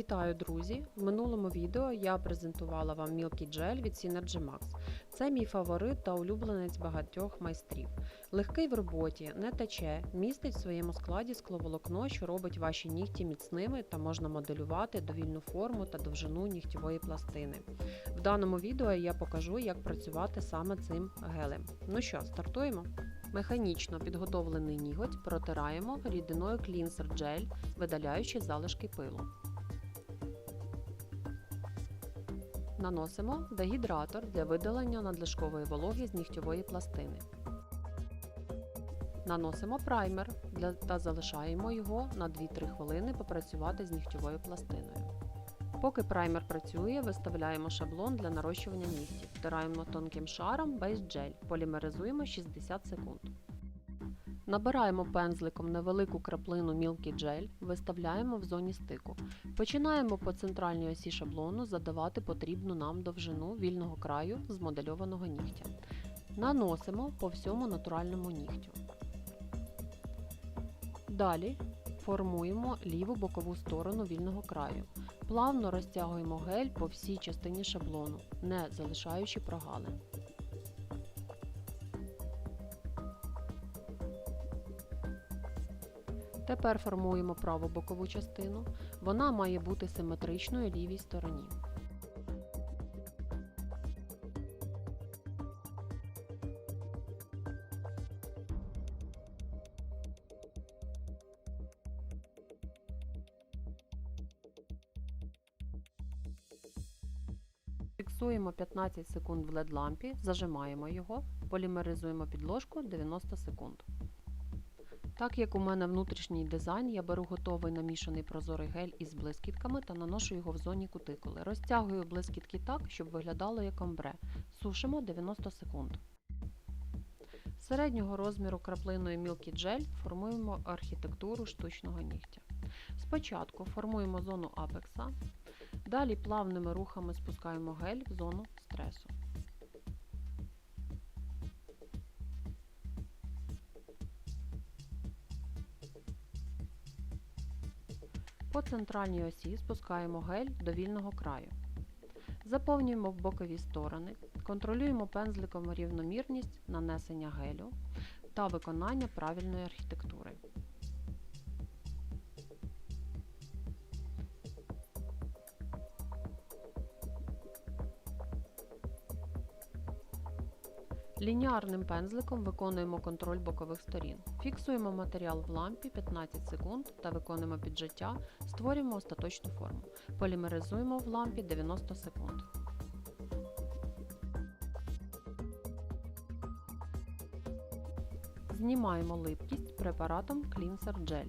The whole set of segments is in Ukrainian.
Вітаю, друзі! В минулому відео я презентувала вам Milky Gel від Synergy Max. Це мій фаворит та улюбленець багатьох майстрів. Легкий в роботі, не тече, містить в своєму складі скловолокно, що робить ваші нігті міцними та можна моделювати довільну форму та довжину нігтєвої пластини. В даному відео я покажу, як працювати саме цим гелем. Ну що, стартуємо? Механічно підготовлений ніготь протираємо рідиною Cleanser Gel, видаляючи залишки пилу. Наносимо дегідратор для видалення надлишкової вологи з нігтєвої пластини. Наносимо праймер та залишаємо його на 2-3 хвилини попрацювати з нігтєвою пластиною. Поки праймер працює, виставляємо шаблон для нарощування нігтів. Втираємо тонким шаром Base Gel, полімеризуємо 60 секунд. Набираємо пензликом невелику краплину Milky Gel, виставляємо в зоні стику. Починаємо по центральній осі шаблону задавати потрібну нам довжину вільного краю змодельованого нігтя. Наносимо по всьому натуральному нігтю. Далі формуємо ліву бокову сторону вільного краю. Плавно розтягуємо гель по всій частині шаблону, не залишаючи прогалин. Тепер формуємо праву бокову частину. Вона має бути симетричною лівій стороні. Фіксуємо 15 секунд в LED-лампі, зажимаємо його, полімеризуємо підложку 90 секунд. Так як у мене внутрішній дизайн, я беру готовий намішаний прозорий гель із блискітками та наношу його в зоні кутикули. Розтягую блискітки так, щоб виглядало як омбре. Сушимо 90 секунд. Середнього розміру краплиною Milky Gel формуємо архітектуру штучного нігтя. Спочатку формуємо зону апекса, далі плавними рухами спускаємо гель в зону стресу. По центральній осі спускаємо гель до вільного краю. Заповнюємо бокові сторони, контролюємо пензликом рівномірність нанесення гелю та виконання правильної архітектури. Лініарним пензликом виконуємо контроль бокових сторін. Фіксуємо матеріал в лампі 15 секунд та виконуємо піджиття, створюємо остаточну форму. Полімеризуємо в лампі 90 секунд. Знімаємо липкість препаратом Cleanser Gel.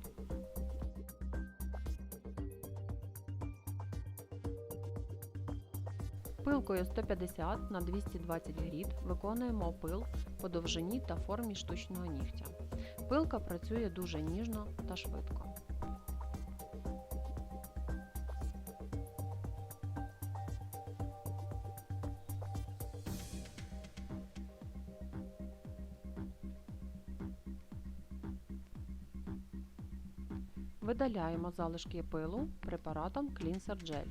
Пилкою 150 на 220 гріт виконуємо опил по довжині та формі штучного нігтя. Пилка працює дуже ніжно та швидко. Видаляємо залишки пилу препаратом Cleanser Gel.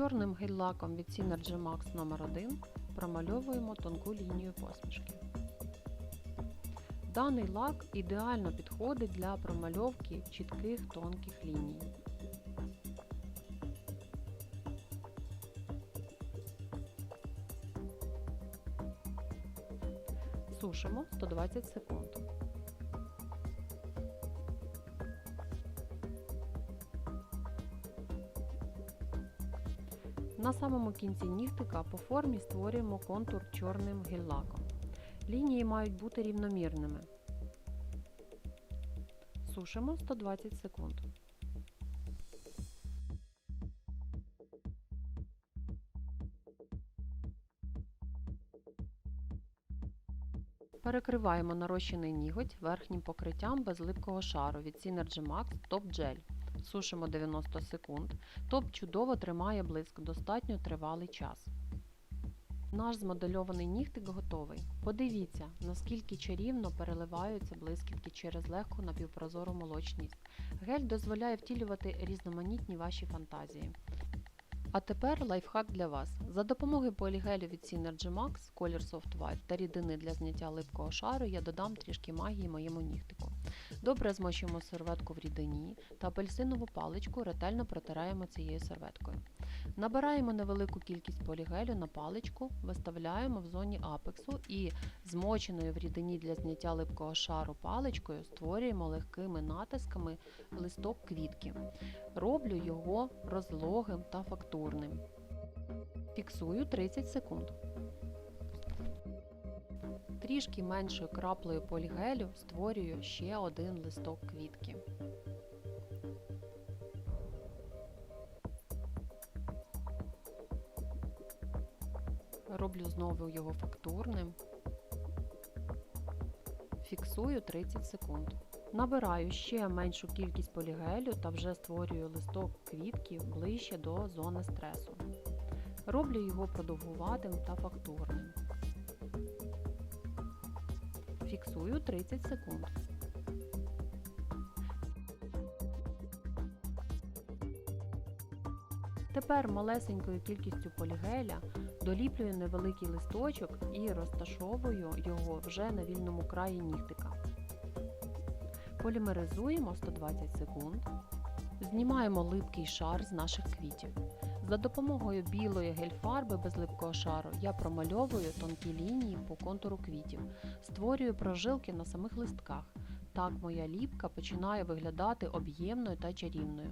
Чорним гель-лаком від Synergy Max номер 1 промальовуємо тонку лінію посмішки. Даний лак ідеально підходить для промальовки чітких тонких ліній. Сушимо 120 секунд. На самому кінці нігтика по формі створюємо контур чорним гель-лаком. Лінії мають бути рівномірними. Сушимо 120 секунд. Перекриваємо нарощений ніготь верхнім покриттям без липкого шару від Synergy Max Top Gel. Сушимо 90 секунд. Топ чудово тримає блиск достатньо тривалий час. Наш змодельований нігтик готовий. Подивіться, наскільки чарівно переливаються блискітки через легку напівпрозору молочність. Гель дозволяє втілювати різноманітні ваші фантазії. А тепер лайфхак для вас. За допомогою полігелю від Synergy Max, колір Soft White та рідини для зняття липкого шару я додам трішки магії моєму нігтику. Добре змочуємо серветку в рідині та апельсинову паличку ретельно протираємо цією серветкою. Набираємо невелику кількість полігелю на паличку, виставляємо в зоні апексу і змоченою в рідині для зняття липкого шару паличкою створюємо легкими натисками листок квітки. Роблю його розлогим та фактурним. Фіксую 30 секунд. Трішки меншою краплею полігелю створюю ще один листок квітки. Роблю знову його фактурним. Фіксую 30 секунд. Набираю ще меншу кількість полігелю та вже створюю листок квітки ближче до зони стресу. Роблю його продовгуватим та фактурним. Фіксую 30 секунд. Тепер малесенькою кількістю полігеля доліплюю невеликий листочок і розташовую його вже на вільному краї нігтика. Полімеризуємо 120 секунд. Знімаємо липкий шар з наших квітів. За допомогою білої гель-фарби без липкого шару я промальовую тонкі лінії по контуру квітів, створюю прожилки на самих листках. Так моя ліпка починає виглядати об'ємною та чарівною.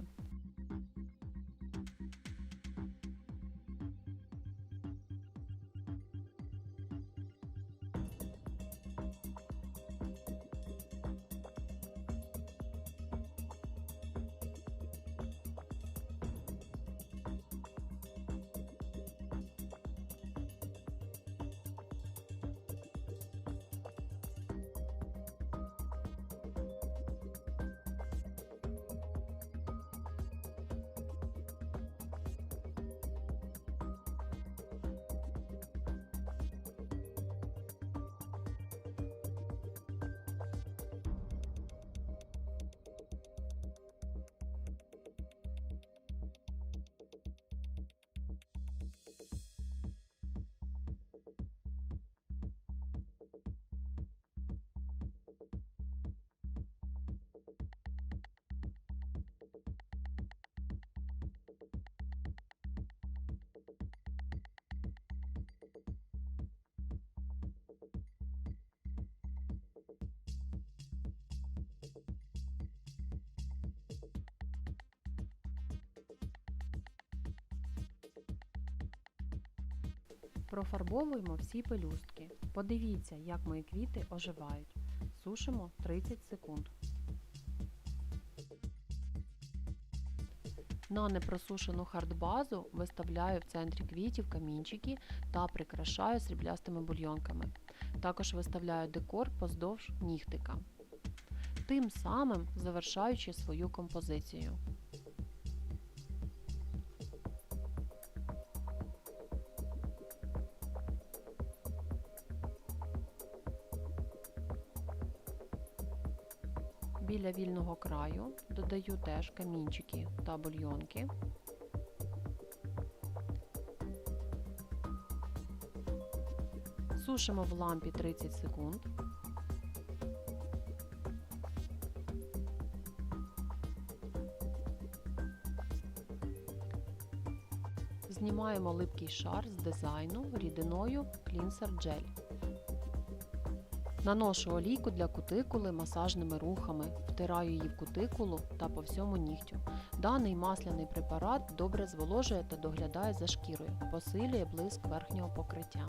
Профарбовуємо всі пелюстки. Подивіться, як мої квіти оживають. Сушимо 30 секунд. На непросушену хардбазу виставляю в центрі квітів камінчики та прикрашаю сріблястими бульйонками. Також виставляю декор поздовж нігтика. Тим самим завершаючи свою композицію. Біля вільного краю додаю теж камінчики та бульйонки. Сушимо в лампі 30 секунд. Знімаємо липкий шар з дизайну рідиною Cleanser Gel. Наношу олійку для кутикули масажними рухами, втираю її в кутикулу та по всьому нігтю. Даний масляний препарат добре зволожує та доглядає за шкірою, посилює блиск верхнього покриття.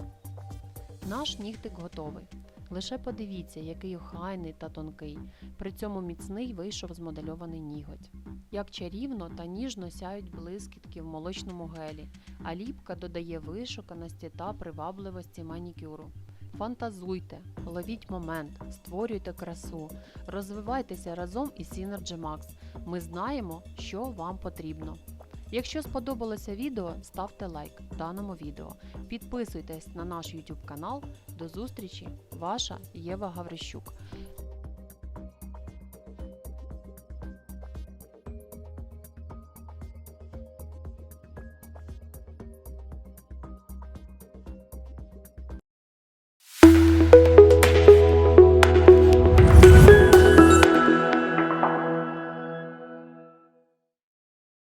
Наш нігтик готовий. Лише подивіться, який охайний та тонкий. При цьому міцний вийшов змодельований ніготь. Як чарівно та ніжно сяють блискітки в молочному гелі, а ліпка додає вишуканості та привабливості манікюру. Фантазуйте, ловіть момент, створюйте красу, розвивайтеся разом із Synergy Max. Ми знаємо, що вам потрібно. Якщо сподобалося відео, ставте лайк даному відео. Підписуйтесь на наш YouTube канал. До зустрічі, ваша Єва Гаврищук.